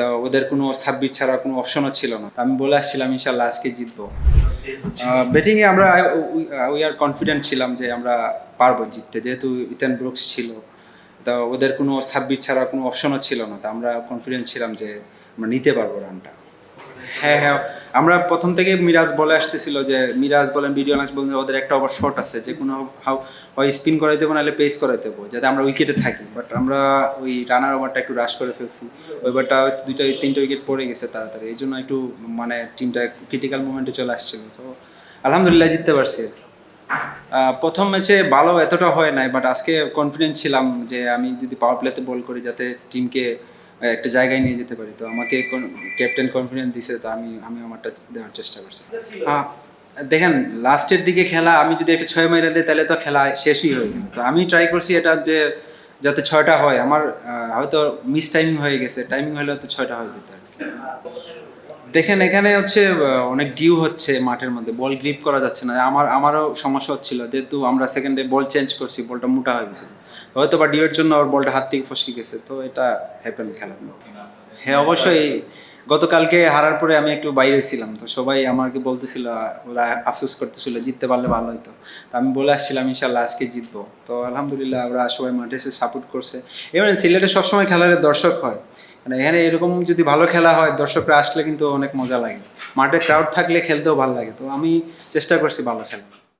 তো ওদের কোনো সাবমিট ছাড়া কোনো অপশনও ছিল না। আমি বলে আসছিলাম ইনশাল্লাহ আজকে জিতবো। ব্যাটিংয়ে আমরা উই আর কনফিডেন্ট ছিলাম যে আমরা পারব জিততে যেহেতু ইথান ব্রুকস ছিল। তা ওদের কোনো ছাব্বিশ ছাড়া কোনো অপশনও ছিল না। তা আমরা কনফিডেন্ট ছিলাম যে আমরা নিতে পারব রানটা হ্যাঁ হ্যাঁ। আমরা প্রথম থেকে মিরাজ বলে আসতেছিল যে, মিরাজ বলেন ভিডিও লাঞ্চ বলেন, ওদের একটা ওভার শর্ট আছে, যে কোনো হাউ হয় স্পিন করাই দেবো, নাহলে পেস করাই দেবো, যাতে আমরা উইকেটে থাকি। বাট আমরা ওই রানার ওভারটা একটু রাশ করে ফেলছি। ওইবারটা দুইটা, তিনটা উইকেট পড়ে গেছে তাড়াতাড়ি। এই জন্য একটু মানে টিমটা ক্রিটিক্যাল মোমেন্টে চলে আসছিল। তো আলহামদুলিল্লাহ জিততে পারছি আর কি। প্রথম ম্যাচে ভালো এতটা হয় নাই বাট আজকে কনফিডেন্ট ছিলাম যে, আমি যদি পাওয়ার প্লেতে বল করি, যাতে টিমকে একটা জায়গায় নিয়ে যেতে পারি। তো আমাকে ক্যাপ্টেন কনফিডেন্স দিছে, তো আমি আমি আমারটা দেওয়ার চেষ্টা করছি। হ্যাঁ দেখেন লাস্টের দিকে খেলা, আমি যদি একটা ছয় মাইরা দিই, তাহলে তো খেলা শেষই হয়ে গেল তো আমি ট্রাই করছি এটা যে, যাতে ছয়টা হয়। আমার হয়তো মিস টাইমিং হয়ে গেছে। টাইমিং হলে তো ছয়টা হয়ে যেত। দেখেন, এখানে হচ্ছে অনেক ডিউ হচ্ছে মাঠের মধ্যে। বল গ্রিপ করা যাচ্ছে না। আমার, আমারও সমস্যা হচ্ছিল। যেহেতু আমরা সেকেন্ডে বল চেঞ্জ করছি বলটা মোটা হয়ে গেছে হয়তো বা ডিউর জন্য ওর বলটা হাত থেকে ফসকে গেছে, তো এটা হ্যাপেন খেলার। হ্যাঁ অবশ্যই। গতকালকে হারার পরে আমি একটু বাইরে ছিলাম, তো সবাই আমাকে বলতেছিল, ওরা আফসোস করতেছিল, জিততে পারলে ভালো হতো তো। আমি বলে আসছিলাম ইনশাল্লাহ আজকে জিতবো। তো আলহামদুলিল্লাহ ওরা সবাই মাঠে এসে সাপোর্ট করছে। এবার সিলেটে সবসময় খেলার দর্শক হয়। মানে এখানে এরকম যদি ভালো খেলা হয়, দর্শকরা আসলে কিন্তু অনেক মজা লাগে। মাঠে ক্রাউড থাকলে খেলতেও ভালো লাগে। তো আমি চেষ্টা করছি ভালো খেলা